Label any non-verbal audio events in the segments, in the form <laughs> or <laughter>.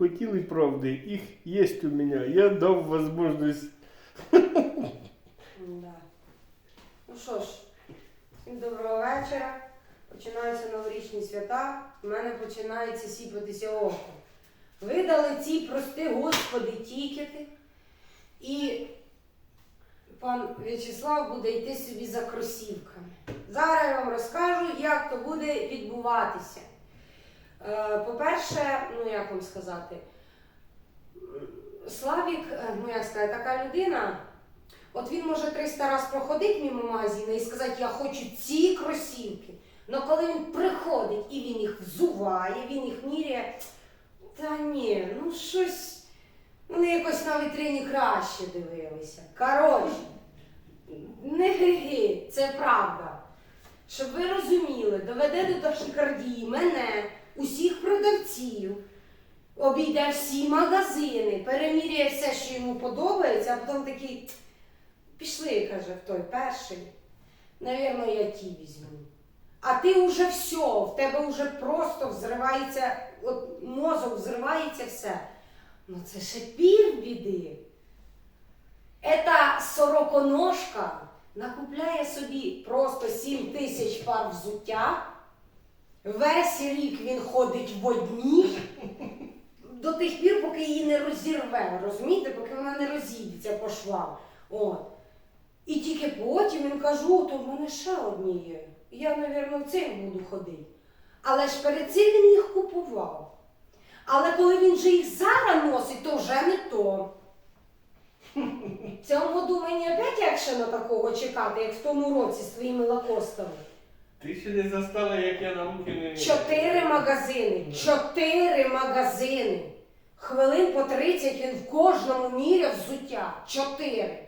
хотіли правди, їх є у мене. Я дав можливість. Да. Ну що ж, всім доброго вечора. Починаються новорічні свята. У мене починається сіпатися око. Видали ці, прости господи, тікети. І пан В'ячеслав буде йти собі за кросівками. Зараз я вам розкажу, як то буде відбуватися. Е, По-перше, ну як вам сказати, Славік, е, ну як сказати, така людина. От він може 300 раз проходить мимо магазину і сказати, я хочу ці кросівки. Але коли він приходить і він їх взуває, він їх міряє, та ні, ну щось, вони якось на вітрині краще дивилися. Коротше, не гріхи, це правда. Щоб ви розуміли, доведе до тахікардії мене, усіх продавців, обійде всі магазини, переміряє все, що йому подобається, а потім такий. Пішли, каже, в той перший. Навірно, я ті візьму. А ти вже все, в тебе вже просто взривається, от мозок взривається все. Ну це ще пів біди. Ета сороконожка накупляє собі просто 7 тисяч пар взуття. Весь рік він ходить в одній. До тих пір, поки її не розірве, розумієте, поки вона не розійдеться по швам. От. І тільки потім він каже, о, то в мене ще одні є. Я, мабуть, в цих буду ходити. Але ж перед цим він їх купував. Але коли він же їх зараз носить, то вже не то. В цьому году опять якщо на такого чекати, як в тому році з своїми лакостами. Ти ще не застала, як я на руки не. Чотири магазини. Чотири магазини. Хвилин по 30 він в кожному міряв взуття. Чотири.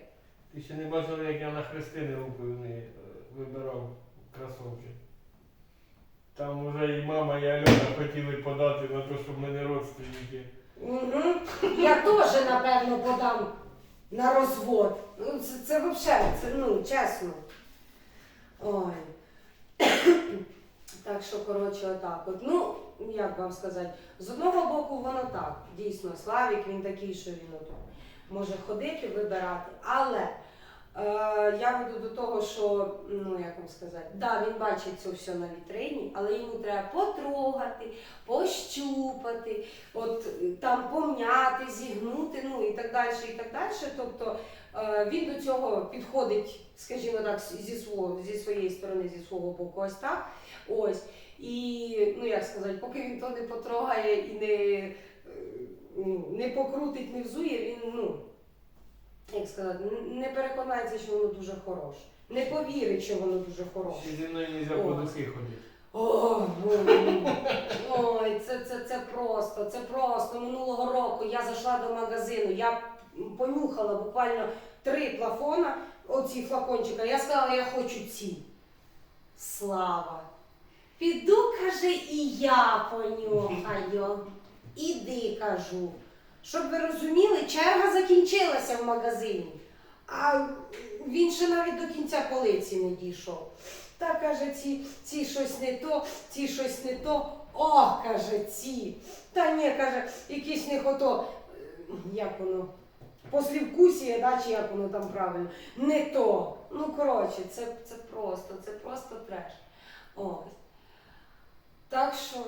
Ти ще не бачила, як я на Христини руки не е, вибирав кросовки. Там уже і мама, і Альона хотіли подати на те, щоб ми не родственники. Угу. Я теж, напевно, подам на розвод. Ну, це, це взагалі, це, ну, чесно. Ой. Так що, коротше, отак. От. Ну, як вам сказати, з одного боку, воно так. Дійсно, Славік, він такий, що він от, може ходити, вибирати. Але е, я веду до того, що, ну як вам сказати, да, він бачить це все на вітрині, але йому треба потрогати, пощупати, от там пом'яти, зігнути, ну так далі, і так далі. Тобто е, він до цього підходить, скажімо так, зі свого, зі своєї сторони, зі свого боку, ось так. Ось. І, ну як сказати, поки він то не потрогає і не, е, не покрутить, не взує, він, ну, як сказати, не переконається, що воно дуже хороше. Не повірить, що воно дуже хороше. Зі мною не можна по ходити. О, ой, це, це, це просто, це просто. Минулого року я зайшла до магазину, я понюхала буквально три плафона, оці флакончика. Я сказала, я хочу ці. Слава. Піду, каже, і я понюхаю. Іди, кажу. Щоб ви розуміли, черга закінчилася в магазині. А він ще навіть до кінця полиці не дійшов. Та каже, ці, ці щось не то, ці щось не то. О, каже, ці. Та ні, каже, якісь не ото, е, як воно, послівкусія, да, чи як воно там правильно, не то. Ну, коротше, це, це просто, це просто треш. Ось. Так що,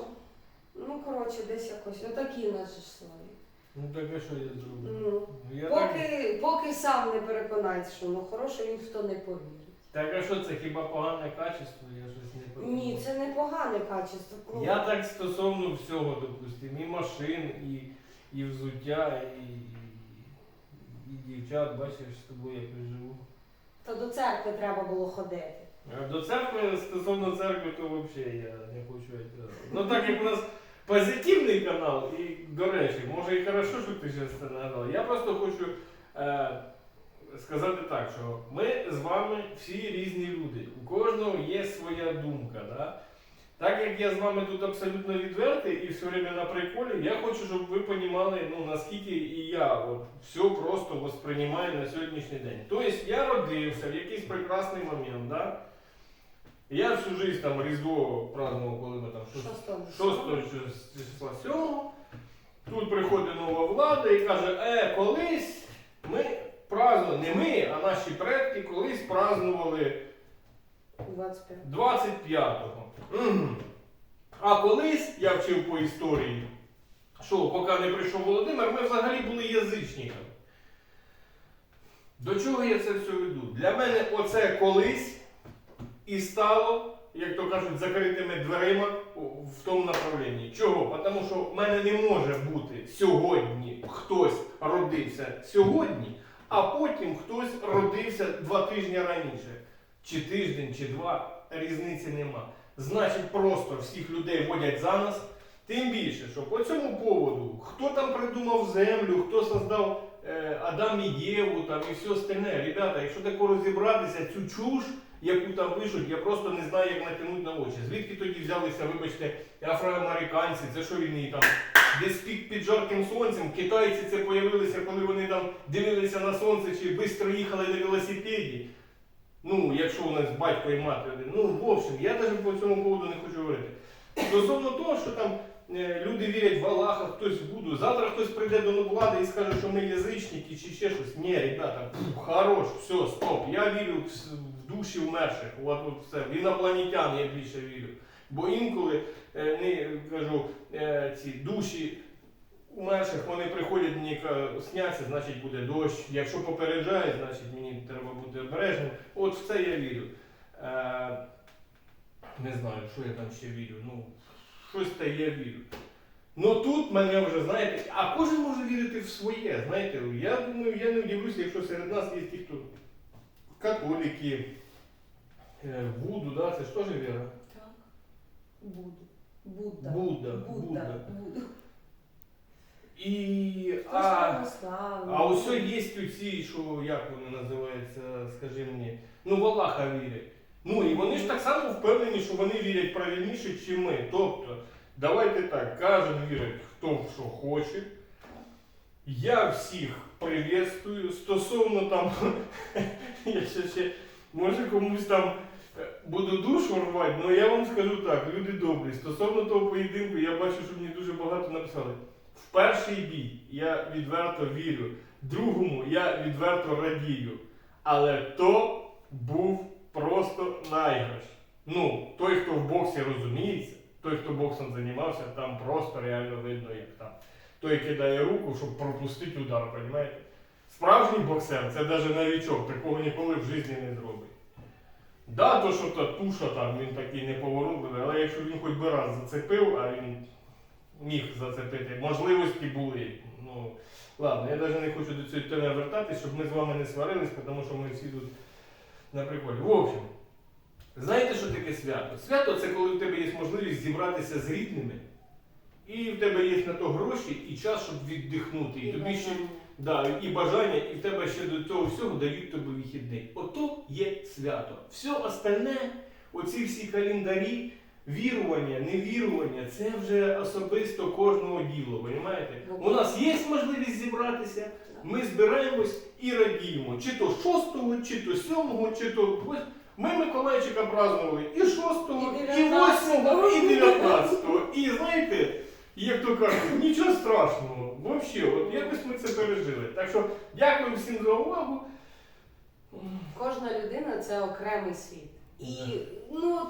ну, коротше, десь якось, отакі наші слові. Ну так а що я зроблю? Ну, Ну, я так... поки, поки сам не переконається, що воно хороше, ніхто не повірить. Так а що це хіба погане качество? Я щось не подумав. Ні, це не погане качество. Ну, Я так стосовно всього, допустимо, і машин, і, і взуття, і, і, і дівчат, бачиш, з тобою якось живу. То до церкви треба було ходити. А до церкви, стосовно церкви, то взагалі я не хочу. е, Ну так як у нас позитивний канал, і до речі, може і хорошо, що ти зараз це нагадала. Я просто хочу е, сказати так, що ми з вами всі різні люди. У кожного є своя думка. Да? Так як я з вами тут абсолютно відвертий і все время на приколі, я хочу, щоб ви розуміли, ну, наскільки і я от, все просто восприймаю на сьогоднішній день. Тобто я родився в якийсь прекрасний момент. Да? Я всю жизнь там Різдво празднував, коли ми там щось Шостого. 6 числа 7. тут приходить нова влада і каже, е, колись ми празднували, не ми, а наші предки колись празднували 25. 25-го. А колись я вчив по історії, що поки не прийшов Володимир, ми взагалі були язичниками. До чого я це все веду? Для мене оце колись і стало, як то кажуть, закритими дверима в тому направленні. Чого? Тому що в мене не може бути сьогодні хтось родився сьогодні, а потім хтось родився два тижні раніше. Чи тиждень, чи два, різниці нема. Значить, просто всіх людей водять за нас. Тим більше, що по цьому поводу, хто там придумав землю, хто создав е, Адам і Єву там, і все остальне. Ребята, якщо тако розібратися, цю чуш, яку там вишуть, я просто не знаю, як натягнути на очі. Звідки тоді взялися, вибачте, афроамериканці, це що він і там десь під, під жарким сонцем, китайці це появилися, коли вони там дивилися на сонце чи швидко їхали на велосипеді. Ну, якщо у нас батько і мати один. Ну, в общем, я навіть по цьому поводу не хочу говорити. Стосовно того, що там е, люди вірять в Аллаха, хтось в Буду. Завтра хтось прийде до влади і скаже, що ми язичники чи ще щось. Ні, ребята, хорош, все, стоп. Я вірю в, в душі вмерших. От, от все. В інопланетян я більше вірю. Бо інколи е, не кажу, е, ці душі умерших вони приходять мені сняться, значить буде дощ. Якщо попереджають, значить мені треба бути обережним. От в це я вірю. Е, не знаю, що я там ще вірю. Ну, щось те я вірю. Ну тут мене вже, знаєте, а кожен може вірити в своє. Знаєте, я думаю, я не удивлюся, якщо серед нас є ті, хто католики, е, Буду, да, це ж теж віра. Буду. Будда. Будда, Будда. Будда. І а, а ось є ці, що як вони називаються, скажи мені, ну в Аллаха вірять. Ну і вони ж так само впевнені, що вони вірять правильніше, ніж ми. Тобто, давайте так, кожен вірить хто в що хоче. Я всіх приветствую. Стосовно там, <laughs> я ще, ще може комусь там буду душу рвати, але я вам скажу так, люди добрі. Стосовно того поєдинку, я бачу, що мені дуже багато написали. В перший бій я відверто вірю, другому я відверто радію. Але то був просто найграш. Ну, той, хто в боксі розуміється, той, хто боксом займався, там просто реально видно, як там. Той кидає руку, щоб пропустити удар, розумієте? Справжній боксер це навіть новічок, такого ніколи в житті не зробить. Да, то, що та туша там, він такий неповоротливий, але якщо він хоч би раз зацепив, а він міг зацепити, можливості були. Ну, ладно, я навіть не хочу до цієї теми вертатись, щоб ми з вами не сварились, тому що ми всі тут на приколі. В общем, знаєте, що таке свято? Свято це коли в тебе є можливість зібратися з рідними, і в тебе є на то гроші і час, щоб віддихнути. І, тобі ще Да, і бажання, і в тебе ще до цього всього дають тобі вихідний. Ото є свято. Все остальне, оці всі календарі, вірування, невірування, це вже особисто кожного діло, розумієте? У нас є можливість зібратися, ми збираємось і радіємо. Чи то 6-го, чи то 7-го, чи то 8 Ми Миколайчика празднували і 6-го, І і 8-го, і 19-го. 19-го. І знаєте, як то кажуть, нічого страшного. Взагалі, от якось ми це пережили. Так що дякую всім за увагу. Кожна людина це окремий світ. І ну,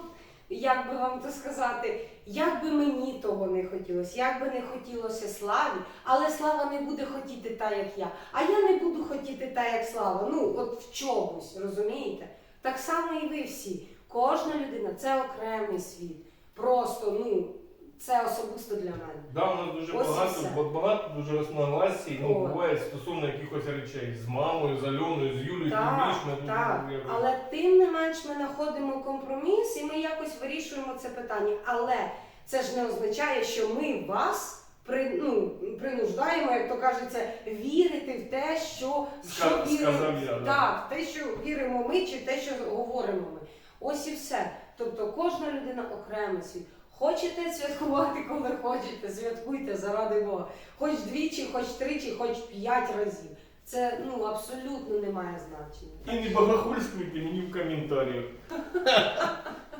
як би вам то сказати, як би мені того не хотілося, як би не хотілося славі, але слава не буде хотіти так, як я. А я не буду хотіти так, як слава. Ну, от в чомусь, розумієте? Так само і ви всі. Кожна людина це окремий світ. Просто, ну, це особисто для мене. Да, у нас дуже Ось і багато, все. бо- багато дуже розногласій, ну, От. буває стосовно якихось речей з мамою, з Альоною, з Юлією, тим Так, більш ми дуже так. якось- Але тим не менш ми знаходимо компроміс і ми якось вирішуємо це питання. Але це ж не означає, що ми вас при, ну, принуждаємо, як то кажеться, вірити в те, що, що Ска- віримо. сказав я, да. Так, те, що віримо ми, чи те, що говоримо ми. Ось і все. Тобто кожна людина окремий світ. Хочете святкувати, коли хочете, святкуйте заради Бога. Хоч двічі, хоч тричі, хоч п'ять разів. Це ну абсолютно не має значення. І не богохульствуйте мені в коментарях. <laughs>